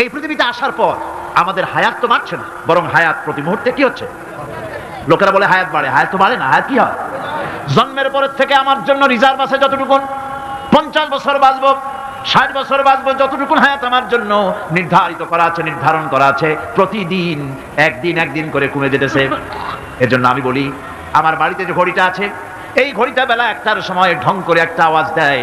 এই পৃথিবীতে আসার পর আমাদের হায়াত তো বাড়ছে না, বরং হায়াত প্রতি মুহূর্তে কি হচ্ছে? লোকেরা বলে হায়াত বাড়ে, হায়াত তো বাড়ে না, হায়াত কি হয়? জন্মের পরের থেকে আমার জন্য রিজার্ভ আছে যতটুকুন, পঞ্চাশ বছর বাঁচবো, ষাট বছর বাঁচবো, যতটুকুন হায়াত আমার জন্য নির্ধারিত করা আছে, নির্ধারণ করা আছে, প্রতিদিন, একদিন একদিন করে কমে যেতেছে। এজন্য আমি বলি, আমার বাড়িতে যে ঘড়িটা আছে, এই ঘড়িটা বেলা একটার সময় ঢং করে একটা আওয়াজ দেয়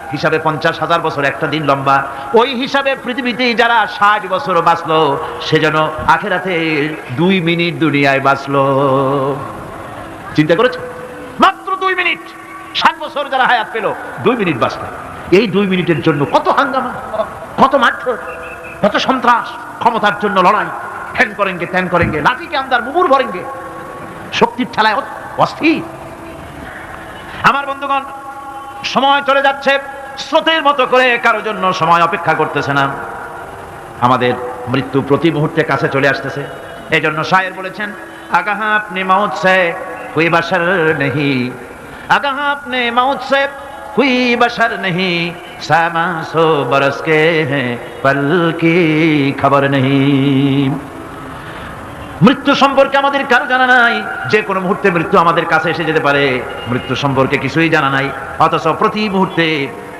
হিসাবে পঞ্চাশ হাজার বছর, একটা দিন লম্বা। ওই হিসাবে পৃথিবীতে যারা ষাট বছর বাঁচলো, সে যেন আখেরাতে দুই মিনিট দুনিয়ায় বাঁচলো। চিন্তা করেছ? মাত্র দুই মিনিট। ষাট বছর যারা হায়াত পেল, দুই মিনিট বাঁচলো। এই দুই মিনিটের জন্য কত হাঙ্গামা, কত মারধর, কত সন্ত্রাস, ক্ষমতার জন্য লড়াই। ঠ্যান করেনগে ত্যান করেনগে লাঠিকে আমদার মুগুর ভরেনগে শক্তির ঠেলায় অস্থির। আমার বন্ধুগণ, সময় চলে যাচ্ছে। স্রোতের মতো করে কারোর জন্য সময় অপেক্ষা করতেছে না। আমাদের মৃত্যু প্রতি মুহূর্তে কাছে চলে আসতেছে। এই জন্য শায়ের বলেছেন, আগাহ আপনি মাউত সে হুই বাসার নেহি। আগাহ আপনি মাউত সে হুই বাসার নেহি। সামা সো বরস হ্যাঁ পল কি খবর নেহি। মৃত্যু সম্পর্কে আমাদের কারও জানা নাই। যে কোনো মুহূর্তে মৃত্যু আমাদের কাছে এসে যেতে পারে। মৃত্যু সম্পর্কে কিছুই জানা নাই। অথচ প্রতি মুহূর্তে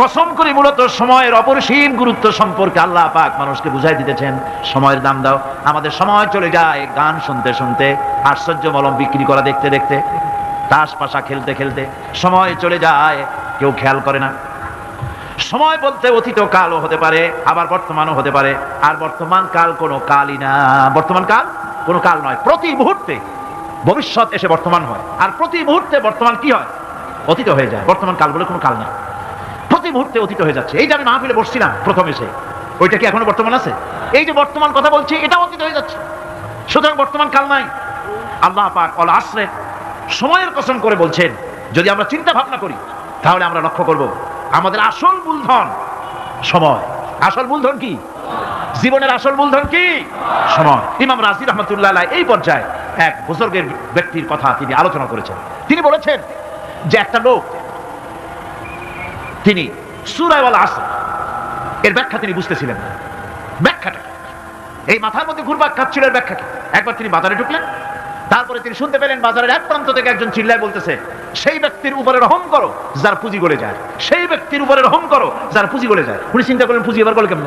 কসম করে, মূলত সময়ের অপরিসীম গুরুত্ব সম্পর্কে আল্লাহ পাক মানুষকে বুঝাই দিতেছেন। সময়ের দাম দাও। আমাদের সময় চলে যায় গান শুনতে শুনতে, আশ্চর্য মলম বিক্রি করা দেখতে দেখতে, তাস পাশা খেলতে খেলতে সময় চলে যায়, কেউ খেয়াল করে না। সময় বলতে অতীত কালও হতে পারে, আবার বর্তমানও হতে পারে, আর বর্তমান কাল কোনো কালই না। বর্তমান কাল কোনো কাল নয়, প্রতি মুহূর্তে ভবিষ্যৎ এসে বর্তমান হয়। আর প্রতি মুহূর্তে বর্তমান কি হয়? অতীত হয়ে যায়, বর্তমান কাল বলে কোনো কাল নেই মুহূর্তে অতীত হয়ে যাচ্ছে। এই যে আমি মাহফিলে বসছিলাম প্রথম এসে। ওইটা কি এখনও বর্তমান আছে? এই যে বর্তমান কথা বলছি এটা অতীত হয়ে যাচ্ছে। সুতরাং বর্তমান কাল নাই। আল্লাহ পাক অল আশ্রে সময়ের কসম করে বলছেন, যদি আমরা চিন্তা ভাবনা করি, তাহলে আমরা লক্ষ্য করব, আমাদের আসল মূলধন সময়। আসল মূলধন কি? জীবনের আসল মূলধন কি? সময়। ইমাম রাজি রহমতুল্লাহ এই পর্যায়ে এক বুজুর্গের ব্যক্তির কথা তিনি আলোচনা করেছেন। তিনি বলেছেন যে একটা লোক, তিনি সুরায়ওয়ালা আসর। এর ব্যাখ্যা তিনি বুঝতেছিলেন। ব্যাখ্যাটা এই মাথার মধ্যে ঘুরবাক খাচ্ছিল এর ব্যাখ্যা কি? একবার তিনি বাজারে ঢুকলেন, তারপরে তিনি শুনতে পেলেন বাজারের এক প্রান্ত থেকে একজন চিল্লায় বলতেছে, সেই ব্যক্তির উপরে রহম করো, যার পুঁজি গলে যায়। সেই ব্যক্তির উপরে রহম করো, যার পুঁজি গলে যায়। উনি চিন্তা করলেন পুঁজি এবার গলে কেমন?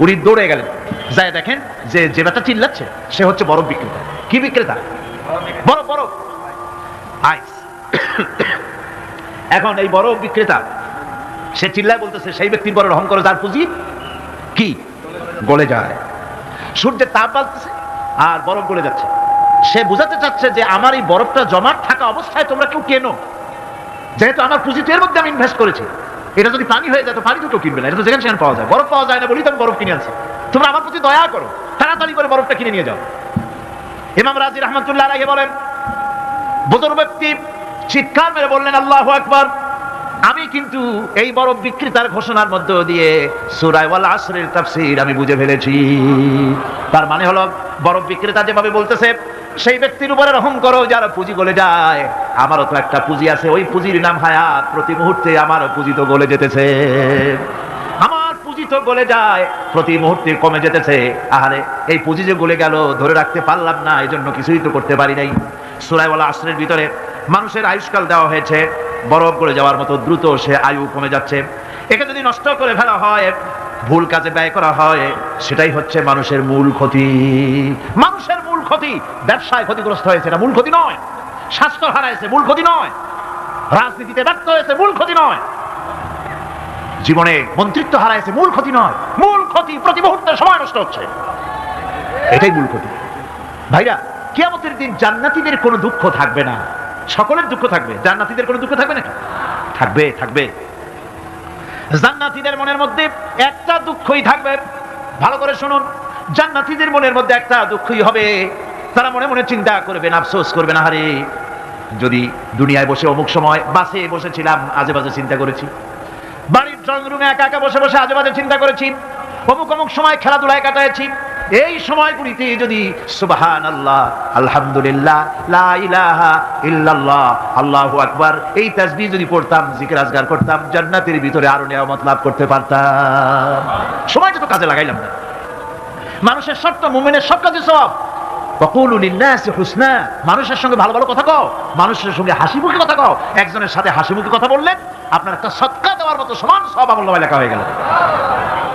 উনি দৌড়ে গেলেন। যায় দেখেন যে যে ব্যাটা চিল্লাচ্ছে, সে হচ্ছে বরফ বিক্রেতা। কি বিক্রেতা? বরফ বরফ। আইস। এখন এই বড় বিক্রেতা, সে চিল্লায় বলতেছে, সেই ব্যক্তির বড় রহম করে যার পুঁজি কি? গলে যায়। সূর্যের তাপ বাড়তেছে আর বরফ গলে যাচ্ছে। সে বোঝাতে চাচ্ছে যে আমার এই বরফটা জমাট থাকা অবস্থায় তোমরা কেউ কেনো? যেহেতু আমার পুঁজি তো এর মধ্যে আমি ইনভেস্ট করেছি। এটা যদি পানি হয়ে যায়, তো পানি দুটো কিনবে না, এটা তো যেখানে পাওয়া যায়। বরফ পাওয়া যায় না বলি তো আমি বরফ কিনে আনছি। তোমরা আমার প্রতি দয়া করো, তাড়াতাড়ি করে বরফটা কিনে নিয়ে যাও। ইমাম রাজি রহমতুল্লাহ বলেন, বুজুর্গ ব্যক্তি চিৎকার মেরে বললেন, আল্লাহ আকবার। আমি কিন্তু এই বরফ বিক্রেতার ঘোষণার মধ্য দিয়ে সুরায় ওয়াল আসরের তাফসীর আমি বুঝে ফেলেছি। তার মানে হলো, বরফ বিক্রেতা যেভাবে বলতেছে, সেই ব্যক্তির উপরে রহম করো, যারা পুঁজি গলে যায়। আমারও তো একটা পুঁজি আছে, ওই পুঁজির নাম হায়াত। প্রতি মুহূর্তে আমারও পুঁজি তো গলে যেতেছে। আমার পুঁজি তো গলে যায়, প্রতি মুহূর্তে কমে যেতেছে। আহারে, এই পুঁজি যে গলে গেল, ধরে রাখতে পারলাম না এই জন্য কিছুই তো করতে পারি নাই। সুরাইওয়ালা আশ্রের ভিতরে মানুষের আয়ুষ্কাল দেওয়া হয়েছে বরফ করে যাওয়ার মতো দ্রুত সে আয়ু কমে যাচ্ছে। একে যদি নষ্ট করে ফেলা হয়, ভুল কাজে ব্যয় করা হয়, সেটাই হচ্ছে মানুষের মূল ক্ষতি। মানুষের মূল ক্ষতি ব্যবসায় ক্ষতিগ্রস্ত হয়েছে, এটা মূল ক্ষতি নয়। স্বাস্থ্য হারাইছে, মূল ক্ষতি নয়। রাজনীতিতে ব্যর্থ হয়েছে, মূল ক্ষতি নয়। জীবনে মন্ত্রিত্ব হারাইছে, মূল ক্ষতি নয়। মূল ক্ষতি প্রতি মুহূর্তে সময় নষ্ট হচ্ছে। এটাই মূল ক্ষতি। ভাইরা, কিয়ামতের দিন জান্নাতিদের কোনো দুঃখ থাকবে না। সকলের দুঃখ থাকবে। জান্নাতীদের কোনো দুঃখ থাকবে নাকি থাকবে থাকবে। জান্নাতীদের মনের মধ্যে একটা দুঃখই থাকবে। ভালো করে শুনুন। জান্নাতীদের মনের মধ্যে একটা দুঃখই হবে। তারা মনে মনে চিন্তা করবেন আফসোস করবেন আহারে যদি দুনিয়ায় বসে অমুক সময় বাসে বসেছিলাম আজে বাজে চিন্তা করেছি। বাড়ির ড্রয়িং রুমে একা একা বসে বসে আজে বাজে চিন্তা করেছি। অমুক অমুক সময় খেলাধুলায় কাটাইছি এই সময়গুলিতে যদি সুবাহান আল্লাহ আলহামদুলিল্লাহ, লা ইলাহা ইল্লাল্লাহ এই তাজবি যদি পড়তাম, জিকির আজগার করতাম, জান্নাতের ভিতরে আরও নিয়ামত লাভ করতে পারতাম। সময়টা তো কাজে লাগাইলাম না। মানুষের সবটা মুমিনের সব কাজে সব। মানুষের সঙ্গে ভালো ভালো কথা কও। মানুষের সঙ্গে হাসি মুখে কথা কও। একজনের সাথে হাসি মুখে কথা বললেন আপনার একটা সৎকা দেওয়ার মতো সমান সব আমল্লা লেখা হয়ে গেল।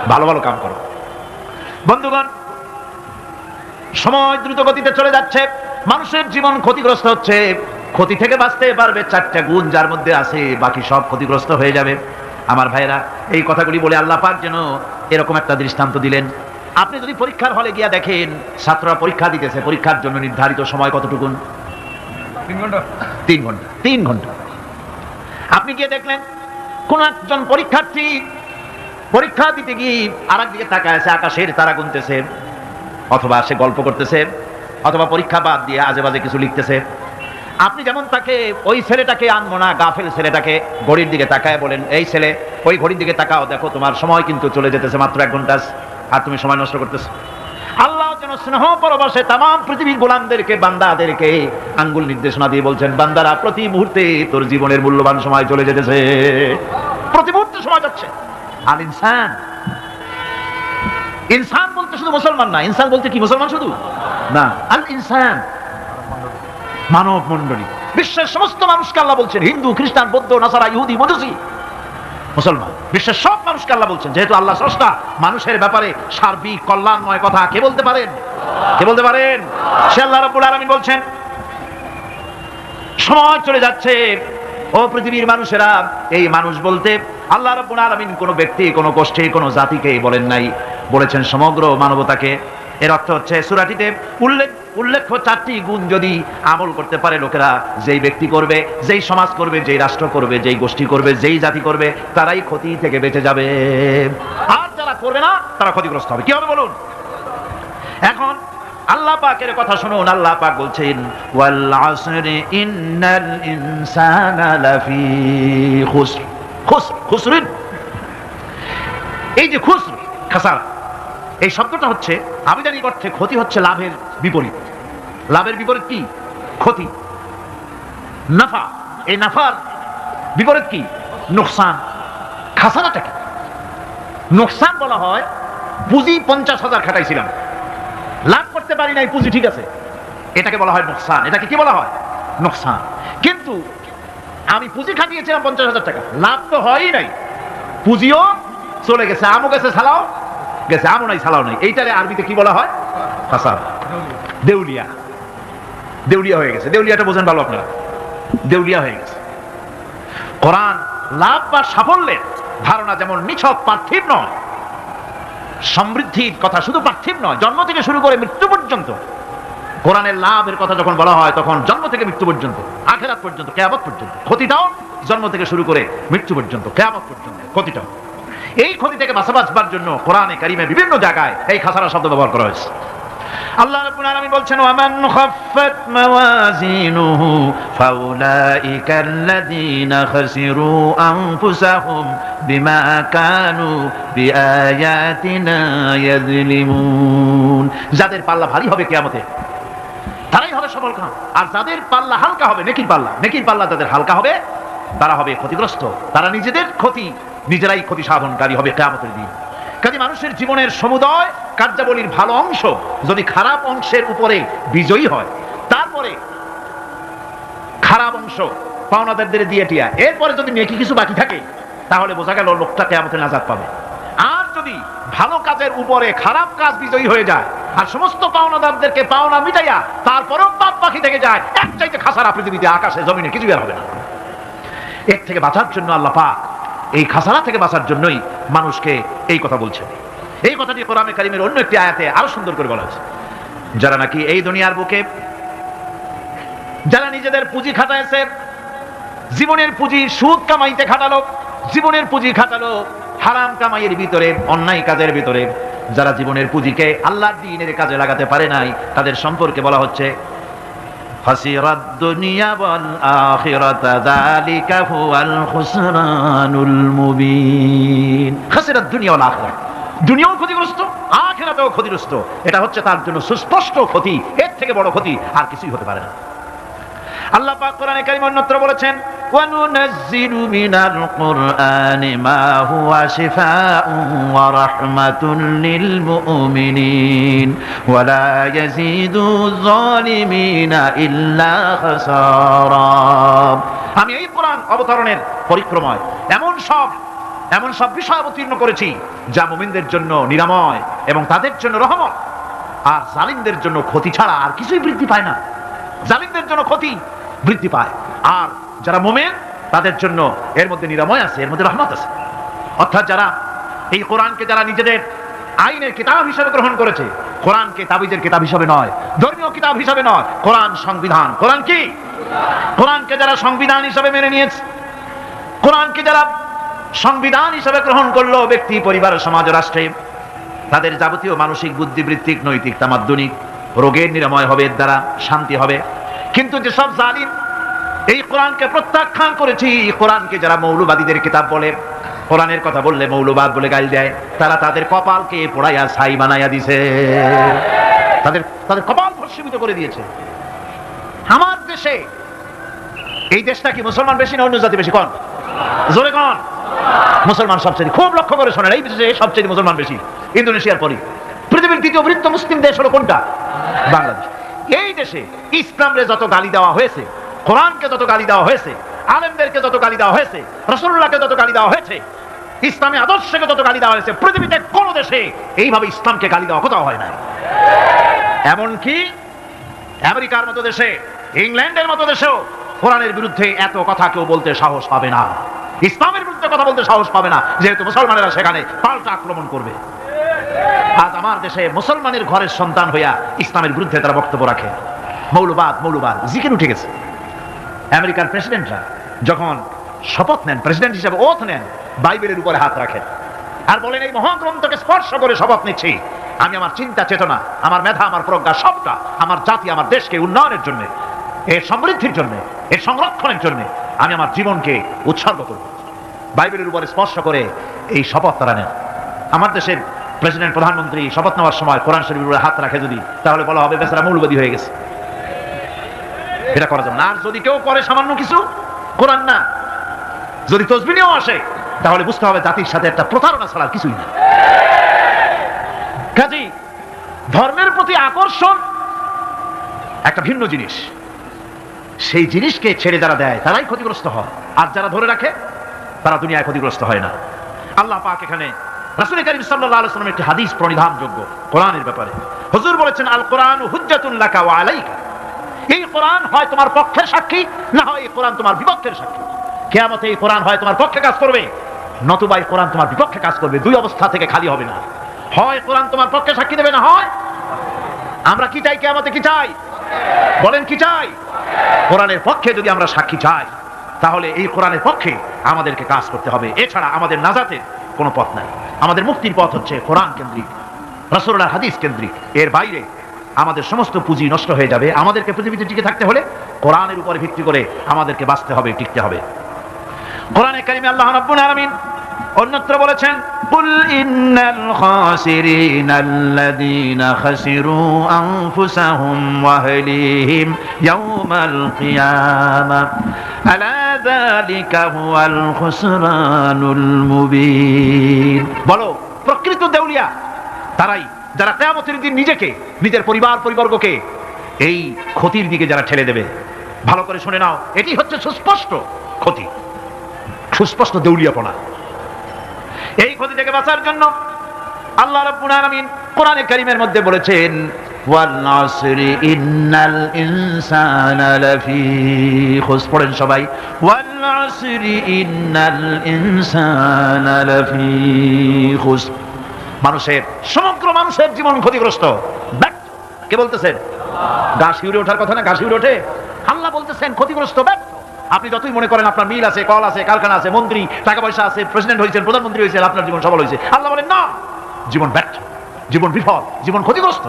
ভালো ভালো কাম করো। বন্ধুগণ সময় দ্রুত গতিতে চলে যাচ্ছে। মানুষের জীবন ক্ষতিগ্রস্ত হচ্ছে। ক্ষতি থেকে বাঁচতে পারবে চারটা গুণ যার মধ্যে আছে বাকি সব ক্ষতিগ্রস্ত হয়ে যাবে। আমার ভাইরা এই কথাগুলি বলে আল্লাহ পাক যেন এরকম একটা দৃষ্টান্ত দিলেন। আপনি যদি পরীক্ষার হলে গিয়া দেখেন ছাত্ররা পরীক্ষা দিতেছে পরীক্ষার জন্য নির্ধারিত সময় কতটুকুন? তিন ঘণ্টা। তিন ঘণ্টা তিন ঘণ্টা। আপনি গিয়ে দেখলেন কোন একজন পরীক্ষার্থী পরীক্ষা দিতে গিয়ে আর দিকে তাকায় আছে আকাশের তারা গুনতেছে। অথবা সে গল্প করতেছে, অথবা পরীক্ষা বাদ দিয়ে আজে বাজে কিছু লিখতেছে। আপনি যেমন তাকে ওই ছেলেটাকে আনব না, গাফেল ছেলেটাকে, ঘড়ির দিকে তাকায় বলেন, এই ছেলে, ওই ঘড়ির দিকে তাকাও, দেখো তোমার সময় কিন্তু চলে যেতেছে মাত্র এক ঘণ্টা আর তুমি সময় নষ্ট করতেছো। আল্লাহ যেন স্নেহ পরবাসে তাম পৃথিবীর গোলামদেরকে, বান্দাদেরকে আঙ্গুল নির্দেশনা দিয়ে বলছেন, বান্দারা, প্রতি মুহূর্তে তোর জীবনের মূল্যবান সময় চলে যেতেছে। প্রতি মুহূর্তে সময় যাচ্ছে। আল ইনসান ইনসান বলতে শুধু মুসলমান না ইনসান বলতে কি মুসলমান শুধু? না। আল ইনসান। মানব মন্ডলী বিশ্বের সমস্ত মানুষকে আল্লাহ বলছেন হিন্দু খ্রিস্টান বৌদ্ধ নাসারা ইহুদি মধুসী মুসলমান। বিশ্বের সব মানুষকে আল্লাহ বলছেন যেহেতু আল্লাহ স্রষ্টা মানুষের ব্যাপারে সার্বিক কল্যাণময় কথা কে বলতে পারেন? কে বলতে পারেন? সে আল্লাহ রাব্বুল আলামিন বলছেন সময় চলে যাচ্ছে ও পৃথিবীর মানুষেরা এই মানুষ বলতে আল্লাহ রাব্বুল আলামিন কোনো ব্যক্তি, কোনো গোষ্ঠী, কোনো জাতিকে বলেন নাই। বলেছেন সমগ্র মানবতাকে। এর অর্থ হচ্ছে সুরাটিতে উল্লেখ, উল্লেখ্য চারটি গুণ যদি আমল করতে পারে লোকেরা, যেই ব্যক্তি করবে, যেই সমাজ করবে, যেই রাষ্ট্র করবে, যেই গোষ্ঠী করবে, যেই জাতি করবে, তারাই ক্ষতি থেকে বেঁচে যাবে। আর যারা করবে না, তারা ক্ষতিগ্রস্ত হবে। কি হবে বলুন? এখন আল্লাহ পাকের কথা শুনুন। আল্লাহ পাক বলছেন, ওয়াল আসরি ইন্নাল ইনসানা লাফি খুসর। খুসরিন। এই যে খুসর, খাসারা, এই শব্দটা হচ্ছে আবিধানিক অর্থে ক্ষতি হচ্ছে লাভের বিপরীত। লাভের বিপরীত কি? ক্ষতি। নাফা, এই নাফার বিপরীত কি? নোকসান। খাসারাটা কি? নোকসান বলা হয়, পুঁজি পঞ্চাশ হাজার খাটাইছিলাম। লাভ করতে পারি নাই, পুঁজি ঠিক আছে। এটাকে বলা হয় নোকসান। এটাকে কি বলা হয়? নোকসান। কিন্তু আমি পুঁজি খাটিয়েছিলাম পঞ্চাশ হাজার টাকা। লাভ তো হয়ই নাই। পুঁজিও চলে গেছে, আমও গেছে সালাও গেছে আমও নাই সালাও নাই। এইটারে আরবিতে কি বলা হয়? ফাসাদ। দেউলিয়া। দেউলিয়া হয়ে গেছে। দেউলিয়াটা বোঝেন ভালো আপনারা। দেউলিয়া হয়ে গেছে। কোরআন লাভ বা সাফল্যের ধারণা যেমন নিছক পার্থিব নয়, সমৃদ্ধির কথা শুধু পার্থিব নয়, জন্ম থেকে শুরু করে মৃত্যু পর্যন্ত কোরআনের লাভের কথা যখন বলা হয়, তখন জন্ম থেকে মৃত্যু পর্যন্ত, আখেরাত পর্যন্ত, কেয়ামত পর্যন্ত, ক্ষতিটাও জন্ম থেকে শুরু করে মৃত্যু পর্যন্ত, কেয়ামত পর্যন্ত, ক্ষতিটাও। এই ক্ষতি থেকে বাঁচা বাঁচবার জন্য কোরআনে কারিমে বিভিন্ন জায়গায় এই খাসারা শব্দ ব্যবহার করা হয়েছে। আল্লাহ রাব্বুল আলামিন বলছেন, ওয়ামান খাফফাত মাওয়াজিনুহু ফাউলাইকা খাসিরু আনফুসাহুম বিমা কানু বিআয়াতিনা ইয়াযলিমুন। যাদের পাল্লা ভারী হবে কিয়ামতে তারাই হবে সফল কাম আর যাদের পাল্লা হালকা হবে, নেকির পাল্লা নেকির পাল্লা যাদের হালকা হবে, তারা হবে ক্ষতিগ্রস্ত। তারা নিজেদের ক্ষতি, নিজেরাই ক্ষতি সাধনকারী হবে কেয়ামতের দিন। কাজে মানুষের জীবনের সমুদয় কার্যাবলীর ভালো অংশ যদি খারাপ অংশের উপরে বিজয়ী হয়, তারপরে খারাপ অংশ পাওনাদারদের দিয়ে টিয়া। এরপরে যদি নেকি কিছু বাকি থাকে, তাহলে বোঝা গেল লোকটা কেমতের নাজাদ পাবে। আর যদি ভালো কাজের উপরে খারাপ কাজ বিজয়ী হয়ে যায় আর সমস্ত পাওনাদারদেরকে পাওনা মিটাইয়া তারপরেও পাপ বাকি থেকে যায়। এক চাইতে খাসারা পৃথিবীতে, আকাশে, জমিনে কিছু আর হবে না। এর থেকে বাঁচার জন্য আল্লাহ পাক এই খাসারা থেকে বাঁচার জন্যই মানুষকে এই কথা বলছেন। এই কথাটি কোরআনে কারিমের অন্য একটি আয়াতে আরও সুন্দর করে বলা হয়েছে। যারা নাকি এই দুনিয়ার বুকে, যারা নিজেদের পুঁজি খাটাইছে, জীবনের পুঁজি সুদ কামাইতে খাটালো, জীবনের পুঁজি খাটালো, হারাম কামাইয়ের ভিতরে, অন্যায় কাজের ভিতরে যারা জীবনের পুঁজিকে আল্লাহর দিনের কাজে লাগাতে পারে নাই, তাদের সম্পর্কে বলা হচ্ছে দুনিয়াও ক্ষতিগ্রস্ত, আখিরাতেও ক্ষতিগ্রস্ত। এটা হচ্ছে তার জন্য সুস্পষ্ট ক্ষতি, এর থেকে বড় ক্ষতি আর কিছুই হতে পারে না। আল্লাহ পাক কোরআনে কারিম অন্যত্র বলেছেন, ওয়ানুনাজ্জিলু মিনাল কুরআনি মা হুয়া শিফাউন ওয়া রাহমাতুন লিল মুমিনিন ওয়া লা ইয়াজিদু যালিমিনা ইল্লা খাসারা। আমি এই কোরআন অবতরণের পরিক্রমায় এমন সব এমন সব বিষয় অবতীর্ণ করেছি, যা মুমিনদের জন্য নিরাময় এবং তাদের জন্য রহমত, আর জালিমদের জন্য ক্ষতি ছাড়া আর কিছুই বৃদ্ধি পায় না। জালিমদের জন্য ক্ষতি বৃদ্ধি পায়। আর যারা মোমেন, তাদের জন্য এর মধ্যে নিরাময় আছে, এর মধ্যে রহমত আছে। অর্থাৎ যারা এই কোরআনকে যারা নিজেদের আইনের কিতাব হিসেবে গ্রহণ করেছে, কোরআনকে তাবিজের কিতাব হিসেবে নয়, ধর্মীয় কিতাব হিসেবে নয়, কোরআন সংবিধান। কোরআন কি? কোরআনকে যারা সংবিধান হিসাবে মেনে নিয়েছে, কোরআনকে যারা সংবিধান হিসাবে গ্রহণ করল ব্যক্তি, পরিবার, সমাজ, রাষ্ট্রে, তাদের যাবতীয় মানসিক বুদ্ধিবৃত্তিক, নৈতিক, তামাদ্দনিক রোগের নিরাময় হবে, এর দ্বারা শান্তি হবে। কিন্তু যেসব জালিম এই কোরআনকে প্রত্যাখ্যান করেছি কোরআনকে যারা মৌলবাদীদের কিতাব বলে, কোরআনের কথা বললে মৌলবাদ বলে গাল দেয়, তারা তাদের কপালকে পোড়াইয়া ছাই বানাইয়া দিছে। তাদের তাদের কপাল ভস্মীভূত করে দিয়েছে। আমার দেশে, এই দেশটা কি মুসলমান বেশি না অন্য জাতি বেশি? কন? জোরে কন? মুসলমান সবচেয়ে, খুব লক্ষ্য করে শোনেন, এই দেশে সবচেয়ে মুসলমান বেশি, ইন্দোনেশিয়ার পরই। পৃথিবীর দ্বিতীয় বৃহত্তম মুসলিম দেশ হলো কোনটা? বাংলাদেশ। এই দেশে ইসলামরে যত গালি দেওয়া হয়েছে, কোরআনকে যত গালি দেওয়া হয়েছে, আলেমদেরকে যত গালি দেওয়া হয়েছে রসুল্লাহকে যত গালি দেওয়া হয়েছে, ইসলামী আদর্শকে যত গালি দেওয়া হয়েছে, পৃথিবীতে কোন দেশে এইভাবে ইসলামকে গালি দেওয়া কোথাও হয় না এমনকি আমেরিকার মতো দেশে, ইংল্যান্ডের মতো দেশেও কোরআনের বিরুদ্ধে এত কথা কেউ বলতে সাহস পাবে না। ইসলামের বিরুদ্ধে কথা বলতে সাহস পাবে না, যেহেতু মুসলমানেরা সেখানে পাল্টা আক্রমণ করবে। আজ আমার দেশে মুসলমানের ঘরের সন্তান হইয়া ইসলামের বিরুদ্ধে তারা বক্তব্য রাখে। মৌলবাদ মৌলবাদ, জিকের উঠে গেছে। আমেরিকার প্রেসিডেন্টরা যখন শপথ নেন, প্রেসিডেন্ট হিসেবে ওথ নেন, বাইবেলের উপরে হাত রাখেন। আর বলেন, এই মহাগ্রন্থকে স্পর্শ করে শপথ নিচ্ছি। আমি আমার চিন্তা, চেতনা, আমার মেধা, আমার প্রজ্ঞা সবটা আমার জাতি, আমার দেশকে উন্নয়নের জন্য এর সমৃদ্ধির জন্য এর সংরক্ষণের জন্য আমি আমার জীবনকে উৎসর্গ করব। বাইবেলের উপরে স্পর্শ করে এই শপথ তারা নেন। আমার দেশের প্রেসিডেন্ট, প্রধানমন্ত্রী শপথ নেওয়ার সময় কোরআন শরীফের হাত রাখে যদি, তাহলে বলা হবে বেচারা মৌলবাদী হয়ে গেছে। এটা করা যাবে না। আর যদি কেউ করে সামান্য কিছু, কোরআন না। যদি তসবিনেও আসে, তাহলে বুঝতে হবে জাতির সাথে একটা প্রতারণা ছাড়া কিছুই না কাজী ধর্মের প্রতি আকর্ষণ একটা ভিন্ন জিনিস। সেই জিনিসকে ছেড়ে যারা দেয়, তারাই ক্ষতিগ্রস্ত হয়। আর যারা ধরে রাখে, তারা দুনিয়ায় ক্ষতিগ্রস্ত হয় না। আল্লাহ পাক এখানে রাসূল করিম সাল্লাল্লাহু আলাইহি ওয়াসাল্লামের একটি হাদিস প্রণিধানযোগ্য কোরআনের ব্যাপারে। হুজুর বলেছেন আল কোরআন ওয়া আলাইকা। এই কোরআন হয় তোমার পক্ষের সাক্ষী, না হয় এই কোরআন তোমার বিপক্ষের সাক্ষী। কেয়ামতে এই কোরআন হয় তোমার পক্ষে কাজ করবে, নতুবা এই কোরআন তোমার বিপক্ষে কাজ করবে, দুই অবস্থা থেকে খালি হবে না। হয় কোরআন তোমার পক্ষে সাক্ষী দেবে, না হয়? আমরা কি চাই কেয়ামতে, কি চাই? বলেন, কি চাই? কোরআনের পক্ষে যদি আমরা সাক্ষী চাই, তাহলে এই কোরআনের পক্ষে আমাদেরকে কাজ করতে হবে। এছাড়া আমাদের নাজাতের কোনো পথ নাই। আমাদের মুক্তির পথ হচ্ছে কোরআন কেন্দ্রিক রসুল্লাহ হাদিস কেন্দ্রিক। এর বাইরে আমাদের সমস্ত পুঁজি নষ্ট হয়ে যাবে। আমাদেরকে পৃথিবীতে টিকে থাকতে হলে কোরআনের উপরে ভিত্তি করে আমাদেরকে বাঁচতে হবে, টিকতে হবে। কোরআনে কারিমে আল্লাহ রাব্বুল আলামিন অন্যত্র বলেছেন, কুল ইন্নাল খাসিরিন খাসিরু আনফুসাহুম ওয়া আহলিহিম ইয়াওমাল কিয়ামা আলা বলো, প্রকৃত দেউলিয়া, তারাই যারা কিয়ামতের দিন নিজেকে, নিজের পরিবার, পরিবর্গকে এই ক্ষতির দিকে যারা ঠেলে দেবে। ভালো করে শুনে নাও, এটি হচ্ছে সুস্পষ্ট ক্ষতি, সুস্পষ্ট দেউলিয়াপনা। এই ক্ষতি থেকে বাঁচার জন্য আল্লাহ রাব্বুল আলামিন কোরআনে কারীমের মধ্যে বলেছেন খুস পড়েন সবাই ওয়াল নাসরি ইন্নাল ইনসানা লাফি মানুষের, সমগ্র মানুষের জীবন ক্ষতিগ্রস্ত। ব্যর্থ কে বলতেছেন? গা শিউরে ওঠার কথা না গা শিউরে ওঠে? আল্লাহ বলতেছেন, ক্ষতিগ্রস্ত ব্যর্থ আপনি যতই মনে করেন আপনার মিল আছে, কল আছে, কারখানা আছে, মন্ত্রী, টাকা পয়সা আছে, প্রেসিডেন্ট হয়েছেন, প্রধানমন্ত্রী হয়েছেন, আপনার জীবন সফল হয়েছে। আল্লাহ বলেন, না, জীবন ব্যর্থ জীবন বিফল, জীবন ক্ষতিগ্রস্ত।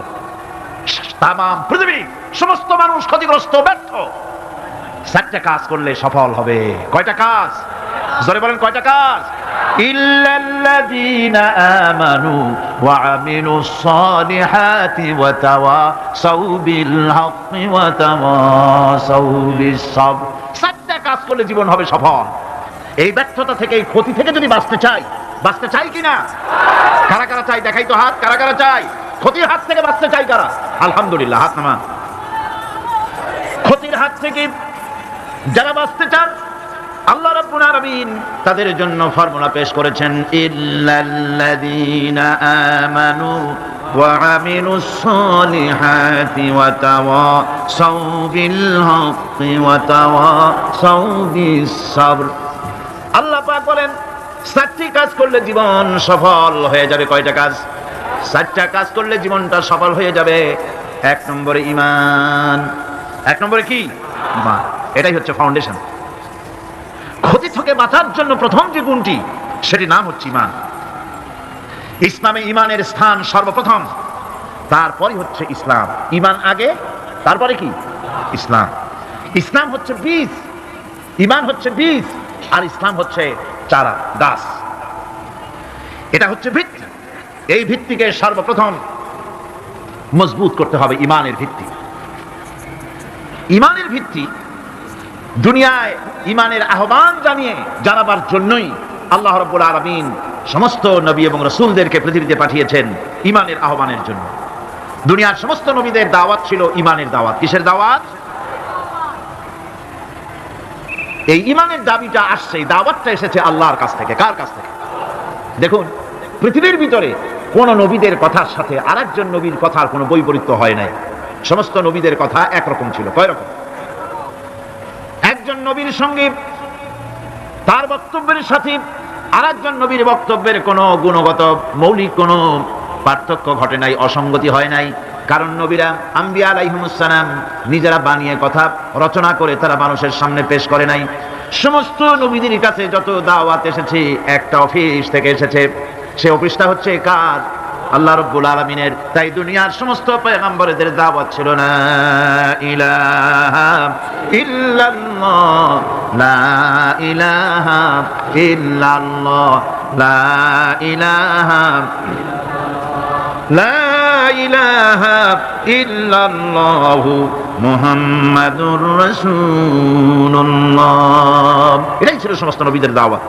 তাম পৃথিবী সমস্ত মানুষ ক্ষতিগ্রস্ত ব্যর্থ। চারটা কাজ করলে সফল হবে। কয়টা কাজ? জোরে বলেন কয়টা কাজ? ইল্লাল্লাযীনা আমানু ওয়া আমিলুস সালিহাতি ওয়া তাওয়াসাউ বিল হাক্কি ওয়া তাওয়াসাউ বিস সাবর চারটা কাজ করলে জীবন হবে সফল। এই ব্যর্থতা থেকে এই ক্ষতি থেকে যদি বাঁচতে চাই বাঁচতে চাই কিনা? কারা কারা চাই? দেখাই তো হাত কারা কারা চাই? ক্ষতির হাত থেকে বাঁচতে চাই কারা? আলহামদুলিল্লাহ, হাত নামান। ক্ষতির হাত থেকে যারা বাঁচতে চান, আল্লাহ রাব্বুল তাদের জন্য ফর্মুলা পেশ করেছেন আল্লাহ পাক বলেন চারটি কাজ করলে জীবন সফল হয়ে যাবে। কয়টা কাজ? চারটা কাজ করলে জীবনটা সফল হয়ে যাবে। এক নম্বরে ইমান এক নম্বরে কি? এটাই হচ্ছে ফাউন্ডেশন ক্ষতি থেকে বাঁচার জন্য প্রথম যে গুণটি সেটি নাম হচ্ছে ইমান ইসলামে ইমানের স্থান সর্বপ্রথম তারপরে হচ্ছে ইসলাম। ইমান আগে, তারপরে কি? ইসলাম। ইসলাম হচ্ছে বীজ। ইমান হচ্ছে বীজ, আর ইসলাম হচ্ছে চারা, গাছ। এটা হচ্ছে ভিত্তি এই ভিত্তিকে সর্বপ্রথম মজবুত করতে হবে ইমানের ভিত্তি। ইমানের ভিত্তি দুনিয়ায় ইমানের আহ্বান জানিয়ে জানাবার জন্যই আল্লাহ রব্বুল আলমিন সমস্ত নবী এবং রসুলদেরকে পৃথিবীতে পাঠিয়েছেন ইমানের আহ্বানের জন্য। দুনিয়ার সমস্ত নবীদের দাওয়াত ছিল ইমানের দাওয়াত। কিসের দাওয়াত? এই ইমানের দাবিটা আসছে দাওয়াতটা এসেছে আল্লাহর কাছ থেকে। কার কাছ থেকে? দেখুন, পৃথিবীর ভিতরে কোন নবীদের কথার সাথে আরেকজন নবীর কথার কোনো বৈপরীত্য হয় নাই। সমস্ত নবীদের কথা একরকম ছিল। কয় রকম একজন নবীর সঙ্গে তার বক্তব্যের সাথে আরেকজন নবীর বক্তব্যের কোনো গুণগত, মৌলিক কোনো পার্থক্য ঘটে নাই, অসঙ্গতি হয় নাই। কারণ নবীরা আম্বিয়া আলাইহিমুসালাম নিজেরা বানিয়ে কথা রচনা করে তারা মানুষের সামনে পেশ করে নাই। সমস্ত নবীদের কাছে যত দাওয়াত এসেছে, একটা অফিস থেকে এসেছে। সে অফিসটা হচ্ছে কার আল্লাহ রব্বুল আলমিনের। তাই দুনিয়ার সমস্ত পয়গাম্বরদের দাওয়াত ছিল না ইলাহা ইলাহা ইলাহা, লা ইলাহা এটাই ছিল সমস্ত নবীদের দাওয়াত।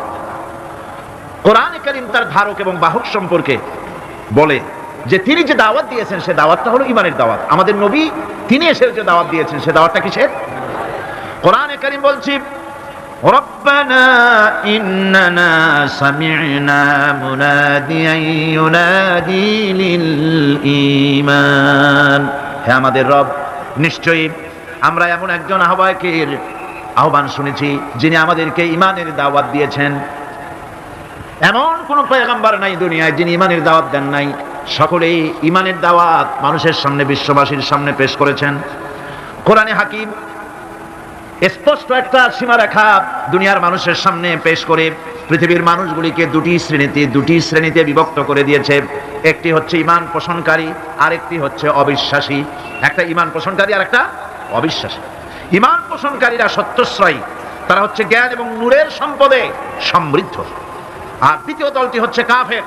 কোরআনে কারীম তার ধারক এবং বাহক সম্পর্কে বলে যে তিনি যে দাওয়াত দিয়েছেন সে দাওয়াতটা হলো ইমানের দাওয়াত আমাদের নবী তিনি এসে যে দাওয়াত দিয়েছেন সে দাওয়াতটা কিসের কোরআনে কারীম বলছি ربنا إننا سمعنا مناديا ينادي للإيمان হে আমাদের রব নিশ্চয়ই আমরা এমন একজন আহ্বায়কের আহ্বান শুনেছি যিনি আমাদেরকে ইমানের দাওয়াত দিয়েছেন এমন কোন পয়গাম্বার নাই দুনিয়ায় যিনি ইমানের দাওয়াত দেন নাই। সকলেই ইমানের দাওয়াত মানুষের সামনে, বিশ্ববাসীর সামনে পেশ করেছেন। কোরআনে হাকিম স্পষ্ট একটা সীমারেখা দুনিয়ার মানুষের সামনে পেশ করে পৃথিবীর মানুষগুলিকে দুটি শ্রেণীতে দুটি শ্রেণীতে বিভক্ত করে দিয়েছে। একটি হচ্ছে ইমান পোষণকারী আর একটি হচ্ছে অবিশ্বাসী। একটা ইমান পোষণকারী আর একটা অবিশ্বাসী। ইমান পোষণকারীরা সত্যশ্রয়ী। তারা হচ্ছে জ্ঞান এবং নূরের সম্পদে সমৃদ্ধ। আর দ্বিতীয় দলটি হচ্ছে কাফের,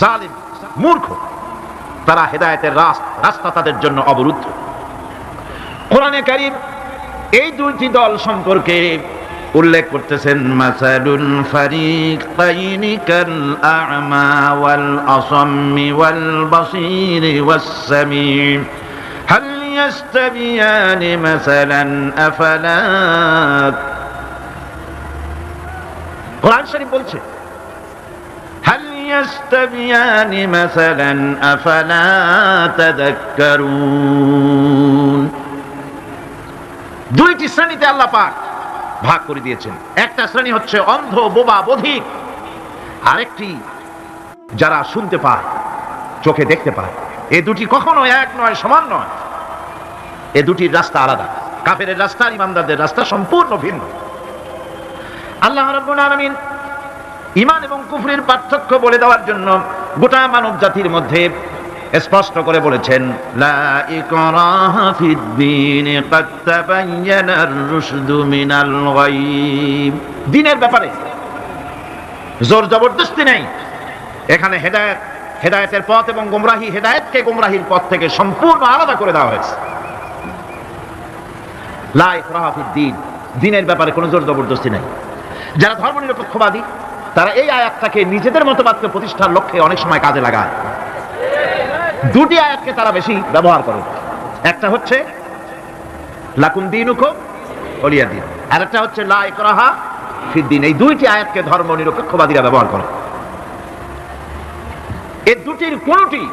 জালিম, মূর্খ। তারা হেদায়তের রাস্তা তাদের জন্য অবরুদ্ধ। কোরআনে কারিম এই দুইটি দল সম্পর্কে উল্লেখ করতেছেন, মাসালুল ফারিক তাইনিকাল আ'মা ওয়াল আসাম্মি ওয়াল বাসীর ওয়াস সামি হাল ইয়াস্তাবিয়ানি মাসালান আফালা কোরআন শরীফ বলছে هل يستويان مثلا أفلا تذكرون দুইটি শ্রেণীতে আল্লাহ পাক ভাগ করে দিয়েছেন একটা শ্রেণী হচ্ছে অন্ধ বোবা বধিক আরেকটি যারা শুনতে পায় চোখে দেখতে পায় এ দুটি কখনো এক নয় সমান নয় এ দুটির রাস্তা আলাদা কাফের রাস্তা আর ইমানদারদের রাস্তা সম্পূর্ণ ভিন্ন আল্লাহ রাব্বুল আলামিন ইমান এবং কুফরির পার্থক্য বলে দেওয়ার জন্য গোটা মানব জাতির মধ্যে স্পষ্ট করে বলেছেন দ্বীনের ব্যাপারে জোর জবরদস্তি নেই। এখানে হেদায়েত, হেদায়েতের পথ এবং গোমরাহি হেদায়েতকে গোমরাহির পথ থেকে সম্পূর্ণ আলাদা করে দেওয়া হয়েছে। লা ইকরাহা ফিদ্দীন দ্বীনের ব্যাপারে কোনো জোর জবরদস্তি নেই। যারা ধর্ম ধর্মনিরপেক্ষবাদী, তারা এই আয়াতটাকে নিজেদের মতবাদকে প্রতিষ্ঠার লক্ষ্যে অনেক সময় কাজে লাগায়। দুটি আয়াতকে তারা বেশি ব্যবহার করে। একটা হচ্ছে, লাকুম দিনুকো অলিয়া দিন। আর একটা হচ্ছে, লা ফিদ্দিন এই দুইটি আয়াতকে ধর্ম নিরপেক্ষবাদীরা ব্যবহার করে। এই দুটির কোনটি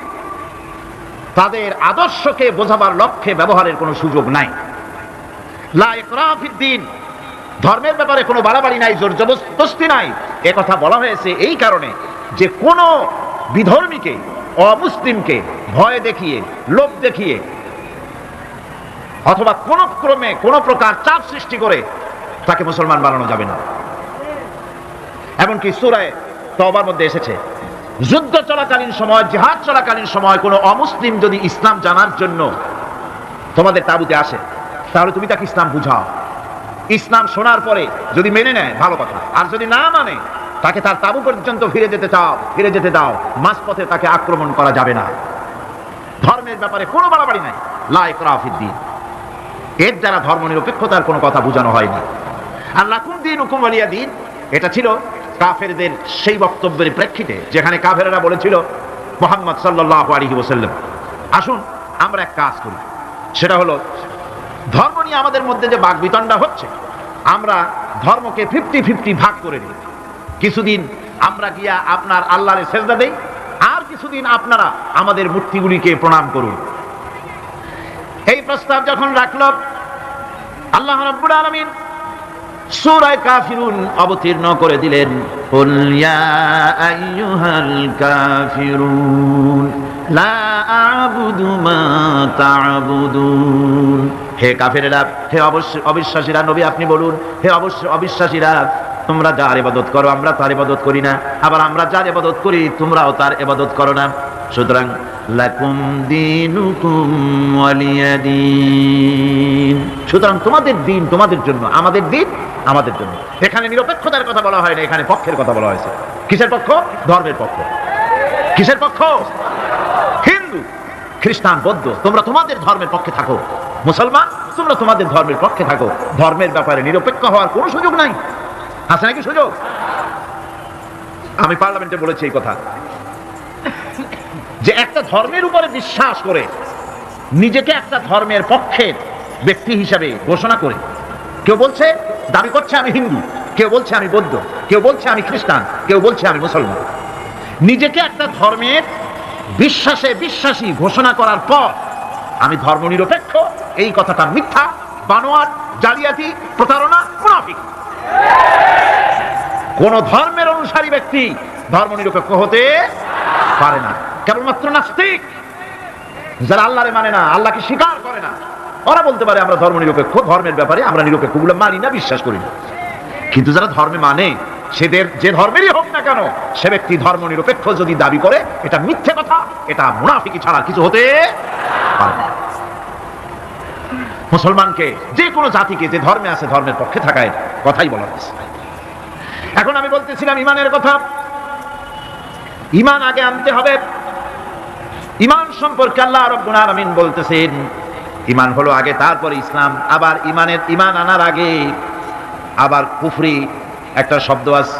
তাদের আদর্শকে বোঝাবার লক্ষ্যে ব্যবহারের কোনো সুযোগ নাই। লা ফিদ্দিন ধর্মের ব্যাপারে কোনো বাড়াবাড়ি নাই, জোর জবরদস্তি নাই। এ কথা বলা হয়েছে এই কারণে যে কোন বিধর্মীকে, অমুসলিমকে ভয় দেখিয়ে, লোভ দেখিয়ে, অথবা কোন ক্রমে কোন প্রকার চাপ সৃষ্টি করে তাকে মুসলমান বানানো যাবে না। এমনকি সুরায় তবার মধ্যে এসেছে, যুদ্ধ চলাকালীন সময়, জিহাদ চলাকালীন সময় কোনো অমুসলিম যদি ইসলাম জানার জন্য তোমাদের তাবুতে আসে, তাহলে তুমি তাকে ইসলাম বুঝাও। ইসলাম শোনার পরে যদি মেনে নেয়, ভালো কথা। আর যদি না মানে তাকে তার তাবু পর্যন্ত ফিরে যেতে চাও, ফিরে যেতে দাও। মাঝপথে তাকে আক্রমণ করা যাবে না। ধর্মের ব্যাপারে কোনো বাড়াবাড়ি নাই। লাইক রাফিদ্দিন এর দ্বারা ধর্ম নিরপেক্ষতার কোনো কথা বোঝানো হয়নি। আর লাকুম দিন হুকুম আলিয়া দিন। এটা ছিল কাফেরদের সেই বক্তব্যের প্রেক্ষিতে, যেখানে কাফেরেরা বলেছিল মোহাম্মদ সাল্লাহ আলহি ওসাল্লাম আসুন, আমরা এক কাজ করি। সেটা হলো ধর্ম নিয়ে আমাদের মধ্যে যে বাক বিতণ্ডা হচ্ছে, আমরা ধর্মকে ফিফটি ফিফটি ভাগ করে নিই। কিছুদিন আমরা গিয়া আপনার আল্লাহরে সেজদা দেই, আর কিছুদিন আপনারা আমাদের মূর্তিগুলিকে প্রণাম করুন। এই প্রস্তাব যখন রাখল, আল্লাহ রাব্বুল আলমিন সুরায় কাফিরুন অবতীর্ণ করে দিলেন কাফিরুন, লা আ'বুদু মা তা'বুদুন। হে কাফেরেরা, হে অবিশ্বাসীরা, নবী আপনি বলুন, হে অবশ্য অবিশ্বাসীরা, তোমরা যার ইবাদত করো, আমরা তার ইবাদত করি না। আবার আমরা যার ইবাদত করি, তোমরাও তার ইবাদত করো না। সুতরাং লাকুম দিনুকুম ওয়ালিয়াদিন। সুতরাং তোমাদের দিন তোমাদের জন্য, আমাদের দিন আমাদের জন্য। এখানে নিরপেক্ষতার কথা বলা হয় না, এখানে পক্ষের কথা বলা হয়েছে। কিসের পক্ষ? ধর্মের পক্ষ। কিসের পক্ষ? হিন্দু, খ্রিস্টান, বৌদ্ধ, তোমরা তোমাদের ধর্মের পক্ষে থাকো। মুসলমান, তোমরা তোমাদের ধর্মের পক্ষে থাকো। ধর্মের ব্যাপারে নিরপেক্ষ হওয়ার কোনো সুযোগ নাই। আছে নাকি সুযোগ? আমি পার্লামেন্টে বলেছি এই কথা। যে একটা ধর্মের উপরে বিশ্বাস করে, নিজেকে একটা ধর্মের পক্ষের ব্যক্তি হিসাবে ঘোষণা করে। কেউ বলছে, দাবি করছে আমি হিন্দু, কেউ বলছে আমি বৌদ্ধ, কেউ বলছে আমি খ্রিস্টান, কেউ বলছে আমি মুসলমান। নিজেকে একটা ধর্মের বিশ্বাসে বিশ্বাসী ঘোষণা করার পর আমি ধর্ম নিরপেক্ষ এই কথাটা মিথ্যা, বানোয়াট, জালিয়াতি, প্রতারণা, মুনাফিক। কোন ধর্মের অনুসারী ব্যক্তি ধর্ম নিরপেক্ষ হতে পারে না। কেবলমাত্র নাস্তিক, যারা আল্লাহরে মানে না, আল্লাহকে স্বীকার করে না। ওরা বলতে পারে, আমরা ধর্ম নিরপেক্ষ ধর্মের ব্যাপারে আমরা নিরপেক্ষগুলো মানি না, বিশ্বাস করি না। কিন্তু যারা ধর্মে মানে সেদের, যে ধর্মেরই হোক না কেন, সে ব্যক্তি ধর্ম নিরপেক্ষ যদি দাবি করে, এটা মিথ্যে কথা, এটা মুনাফিকি ছাড়া কিছু হতে পারে না। মুসলমানকে, যে কোনো জাতিকে যে ধর্মে আছে, ধর্মের পক্ষে থাকায় কথাই বলা হয়েছে। এখন আমি বলতেছিলাম, ইমানের কথা। ইমান আগে আনতে হবে। ইমান সম্পর্কে আল্লাহ রব্বুল আলামিন বলতেছেন, ইমান হলো আগে, তারপরে ইসলাম। আবার ইমানের, ইমান আনার আগে আবার কুফরি, একটা শব্দ আছে।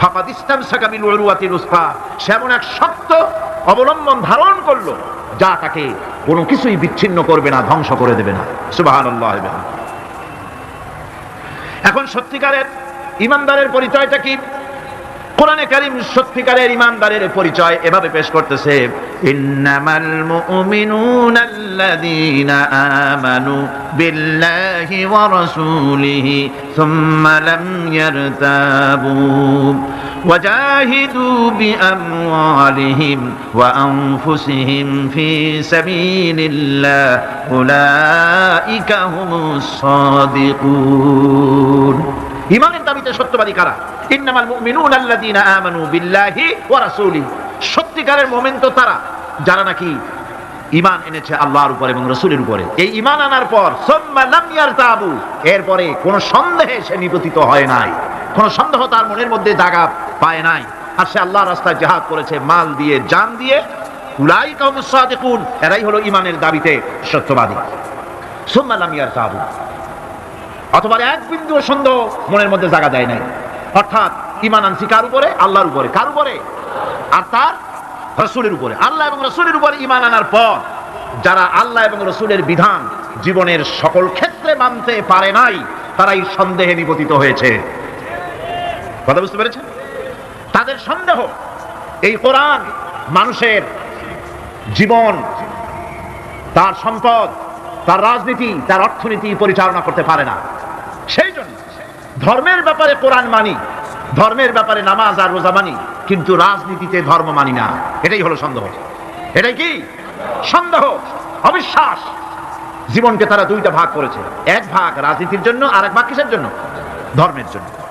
ফাকাদ ইসতামসাকা বিল উরওয়াতিল উসকা সে এক শক্ত অবলম্বন ধারণ করল, যা তাকে কোনো কিছুই বিচ্ছিন্ন করবে না, ধ্বংস করে দেবে না। বিহামদিহি। এখন সত্যিকারের ইমানদারের পরিচয়টা কি? কোরআনে কারিম সত্যিকারের ইমানদারের পরিচয় এভাবে পেশ করতেছে ইন্নামাল মুমিনুনা আল্লাযীনা আমানু বিল্লাহি ওয়া রাসূলিহি সুম্মা লাম ইয়ারতাবু وجاهدوا بأموالهم وأنفسهم في سبيل الله أولئك هم الصادقون ইমানের দাবিতে সত্যবাদী কারা? ইন্নামাল মুমিনুন আল্লাযীনা আমানু বিল্লাহি ওয়া রাসূলিহি সত্যিকারের মুমিন তো তারা, যারা নাকি ঈমান এনেছে আল্লাহর উপর এবং রাসূলের উপরে। এই ঈমান আনার পর ইয়ারতাবু, এরপরে কোন সন্দেহে সে নিপতিত হয় নাই। কোন সন্দেহ তার মনের মধ্যে জায়গা পায় নাই। আর সে আল্লাহর রাস্তায় জিহাদ করেছে, মাল দিয়ে, জান দিয়ে। উলাইকা হুমুস সাদিকুন, এরাই হলো ইমানের দাবিতে সত্যবাদী। সুম্মা লাম ইয়ারতাবু। অথবা এক বিন্দু সন্দেহ মনের মধ্যে জায়গা দেয় নাই। অর্থাৎ ইমান আনছি কার উপরে? আল্লাহর উপরে। কার উপরে? আর তার রসুলের উপরে। আল্লাহ এবং রসুলের উপরে ইমান আনার পর যারা আল্লাহ এবং রসুলের বিধান জীবনের সকল ক্ষেত্রে মানতে পারে নাই, তারাই সন্দেহে নিপতিত হয়েছে। কথা বুঝতে পেরেছেন? তাদের সন্দেহ এই কোরআন মানুষের জীবন, তার সম্পদ তার রাজনীতি, তার অর্থনীতি পরিচালনা করতে পারে না। সেই জন্য ধর্মের ব্যাপারে কোরআন মানি, ধর্মের ব্যাপারে নামাজ আর রোজা মানি, কিন্তু রাজনীতিতে ধর্ম মানি না। এটাই হলো সন্দেহ। এটাই কি? সন্দেহ, অবিশ্বাস। জীবনকে তারা দুইটা ভাগ করেছে। এক ভাগ রাজনীতির জন্য আর এক ভাগ কিসের জন্য? ধর্মের জন্য।